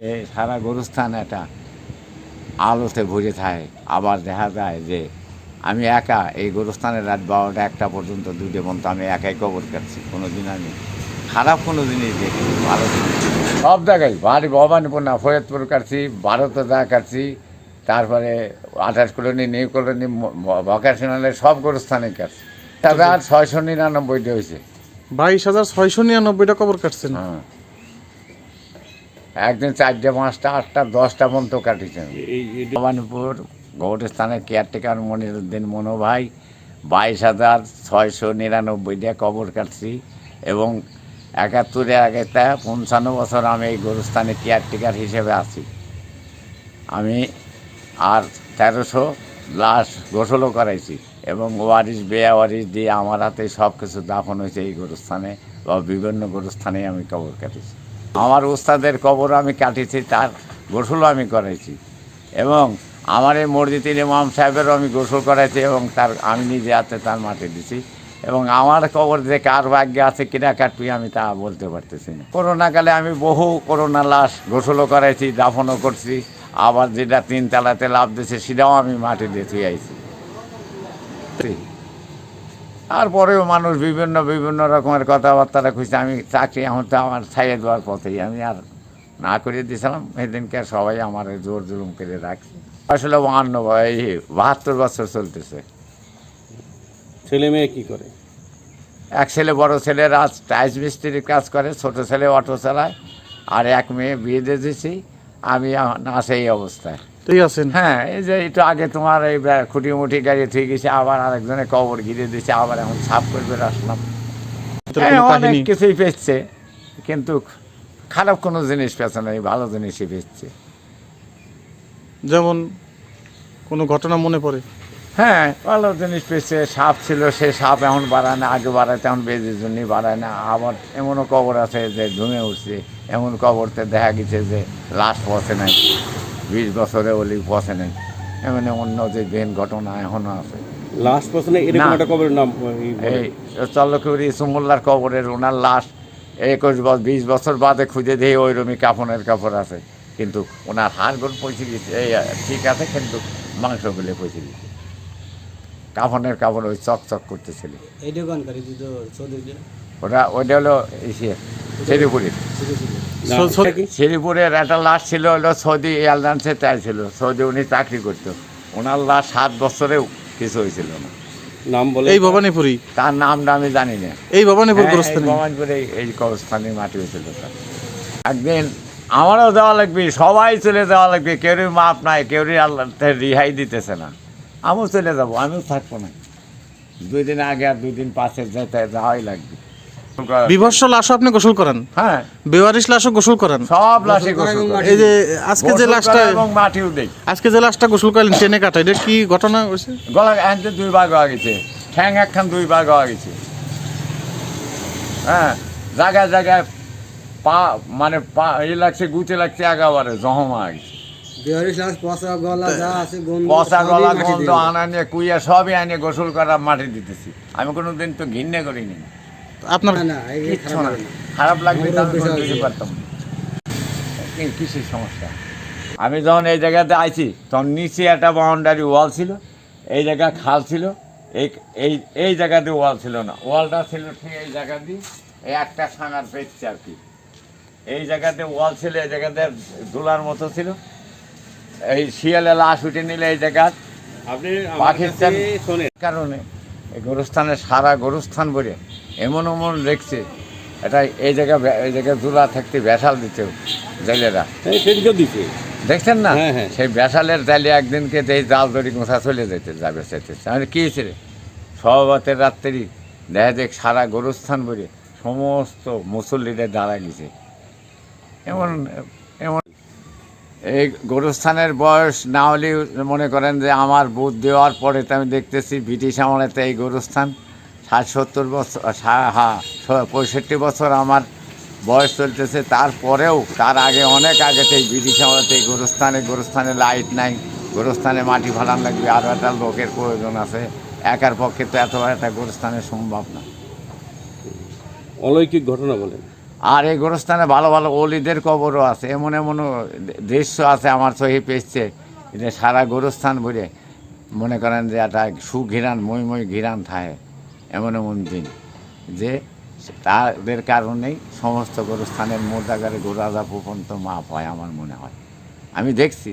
এই সারা গরুস্থান একটা আলোতে ভরে থাকে। আবার দেখা যায় যে আমি একা এই গরুস্থানের রাত বারোটা একটা পর্যন্ত দুটো পর্যন্ত আমি একাই কবর কাটছি কোনো দিন আমি খারাপ কোনো জিনিস দেখিনি ভালো সব জায়গায় বাড়ি ভবানীপুর না ফরিদপুর কাটছি ভারতে যা কাটছি তারপরে আঠাশ কলোনি নিউ কলোনি ভকেশনালের সব গরুস্থানে কাটছি। হাজার ছয়শো নিরানব্বইটা হয়েছে। বাইশ হাজার ছয়শো নিরানব্বইটা কবর কাটছেন? হ্যাঁ। একদিন চারটে পাঁচটা আটটা দশটা পর্যন্ত কাটিয়েছেন। ভবানীপুর গৌরস্থানের কেয়ারটেকার মনিরুদ্দিন মনো ভাই বাইশ হাজার ছয়শো নিরানব্বইটা কবর কাটছি এবং একাত্তরে আগেটা পঞ্চান্ন বছর আমি এই গরুস্থানে কেয়ারটেকার হিসেবে আছি। আমি আর তেরোশো লাশ গোসলও করাইছি এবং ওয়ারিশ বেয়া ওয়ারিশ দিয়ে আমার হাতে সব কিছু দাফন হয়েছে এই গরুস্থানে বা বিভিন্ন গরুস্থানে আমি কবর কাটিয়েছি আমার ওস্তাদের কবর আমি কাটিয়েছি, তার গোসলও আমি করাইছি। এবং আমার এই মসজিদের ইমাম সাহেবেরও আমি গোসল করাইছি এবং তার, আমি নিজে হাতে তার মাটি দিছি। এবং আমার কবর যে কার ভাগ্যে আছে কিনা কাটবি আমি তা বলতে পারতেছি না। করোনাকালে আমি বহু করোনা লাশ গোসলও করাইছি, দাফনও করছি। আবার যেটা তিন তালাতে লাভ দিয়েছে, সেটাও আমি মাটি দিয়ে থুয়ে আইছি। তারপরেও মানুষ বিভিন্ন বিভিন্ন রকমের কথাবার্তা খুঁজছে। আমি চাকরি এখন তো আমার ছাইয়ে দেওয়ার পথেই। আমি আর না করে দিয়েছিলাম। সেদিনকে সবাই আমার জোর জুলুম করে রাখছে। আসলে বাহান্ন বা- এই বাহাত্তর বছর চলতেছে। ছেলে মেয়ে কি করে? এক ছেলে বড় ছেলে রাজ টাইস মিস্ত্রির কাজ করে ছোট ছেলে অটো চালায় আর এক মেয়ে বিয়ে দিয়ে দিয়েছি। আমি না সেই অবস্থায়। আছেন? হ্যাঁ এই যে একটু আগে তোমার এই বে- খুঁটি মুটি গাড়ি ঠিক গেছে আবার আরেকজনে কবর ঘিরে দিয়েছে আবার এখন সাফ করে বের আসলাম। হ্যাঁ, অনেক কিছুই পেয়েছে কিন্তু খারাপ কোনো জিনিস ভালো জিনিসই পেয়েছে যেমন কোনো ঘটনা মনে পড়ে? হ্যাঁ ভালো জিনিস পেয়েছে সাপ ছিল সে সাপ এখন বাড়ায় না আগে বাড়ায় তেমন বেজের জন্যই বাড়ায় না আবার এমনও কবর আছে যে ধুমে উঠছে এমন কবরতে দেখা গেছে যে লাশ পচে নাই বিশ বছরে ওলি পচে নাই। এমন অন্য যে বেন ঘটনা এখনও আছে। লাস্ট পছন্দ এরকম। একটা কবরের নাম এই চল্লকুরি সুমুল্লার কবরের ওনার লাশ একুশ বছর বিশ বছর বাদে খুঁজে দিয়ে ওই রমি কাফনের কাপড় আছে। কিন্তু ওনার হাড়গোড় পৌঁছে গেছে এই ঠিক আছে কিন্তু মাংস মাংসগুলো পৌঁছে গেছে কাফনের কাপড় ওই চকচক করতেছিল। ওটা ওইটা হলো ইসে শেরিপুরের একটা লাশ ছিল হলো সৌদি এয়ারলাইন্সে তাই ছিল। সৌদি উনি চাকরি করতো। ওনার লাশ সাত বছরেও কিছু হয়েছিল না। নাম বলে এই ভবানীপুরি? তার নামটা আমি জানি না। এই ভবানীপুর হ্যাঁ, ভবানীপুরে এই- কবরস্থানে মাটি হয়েছিল একদিন আমারও দেওয়া লাগবে সবাই চলে যাওয়া লাগবে। কেউরই মাপ নাই কেউরই আল্লাহ রিহাই দিতেছে না। আমিও চলে যাব আমিও থাকব না। দুই দিন আগে আর দুই দিন পাশে যেতে যাওয়াই লাগবে। বিভৎস লাশও আপনি গোসল করান? হ্যাঁ। বেওয়ারিশ লাশও গোসল করান? সব লাশে গোসল এই যে আজকে যে লাশটা এবং মাটিও দেই। আজকে যে লাশটা গোসল করলেন ট্রেনে কাটা এটা কি ঘটনা হয়েছে? গলা হ্যান্ডে দুই ভাগ হয়ে গেছে। ঠ্যাং একখান দুই ভাগ হয়ে গেছে। হ্যাঁ জায়গায় জায়গায় পা মানে পা এই লাগছে গুতে লাগছে একেবারে জহমা গেছে। পচা গলা গন্ধ সবই। আনা নিয়ে কুইয়া গোসল করা মাটি দিতেছি। আমি কোনো দিন তো ঘিন্নে করিনি। আপনার কিচ্ছু খারাপ না। খারাপ লাগবে পারতাম কিসের সমস্যা? আমি যখন এই জায়গাতে আইছি তখন নিচে একটা বাউন্ডারি ওয়াল ছিল এই জায়গা খাল ছিল এই এই এই জায়গাতে ওয়াল ছিল না। ওয়ালটা ছিল ঠিক এই জায়গা দিয়ে এই একটা সাঙার পেয়েছে আর কি। এই জায়গাতে ওয়াল ছিল এই জায়গাতে দোলার মতো ছিল। এই শিয়ালে লাশ উঠে নিলে এই জায়গা আপনি পাকিস্তান কারণে এই গরুস্থানের সারা গরুস্থান ভরে এমন এমন দেখছে এটা এই জায়গা এই জায়গায় দোলা থাকতে বেসাল দিতে জেলেরা। হ্যাঁ, দিছে। দেখছেন না? হ্যাঁ, হ্যাঁ। সেই বেসালের জালে একদিনকে এই জাল দড়ি গোছা চলে যেতে যাবে সেতে। আমি কি হয়েছে রে? সহবতের রাত্রি দেখা দেখ সারা গরুস্থান ভরে সমস্ত মুসল্লিদের দাঁড়া গেছে। এমন এই গরুস্থানের বয়স না হলেও মনে করেন যে আমার বুথ দেওয়ার পরে তো আমি দেখতেছি ব্রিটিশ আমলেতে এই গরুস্থান। ষাট, সত্তর বছর হ্যাঁ পঁয়ষট্টি বছর আমার বয়স চলতেছে। তারপরেও, তার আগে, অনেক আগেতে ব্রিটিশ আমলেতে এই গরুস্থানে গরুস্থানে লাইট নাই, গরুস্থানে মাটি ফালান লাগবে আরও একটা লোকের প্রয়োজন আছে। একার পক্ষে তো এত একটা গরুস্থানে সম্ভব না। অলৌকিক ঘটনা বলেন। আর এই গোরস্থানে ভালো ভালো অলিদের কবরও আছে, এমন এমন দৃশ্য আছে আমার সহি পেয়েছে, যে সারা গোরস্থান ভরে মনে করেন যে একটা সুঘিরান মই মই ঘিরান থাকে, এমন এমন দিন, যে তাদের কারণেই সমস্ত গোরস্থানের মোদাগারে গোরাজা পর্যন্ত মাপ হয় আমার মনে হয়। আমি দেখছি।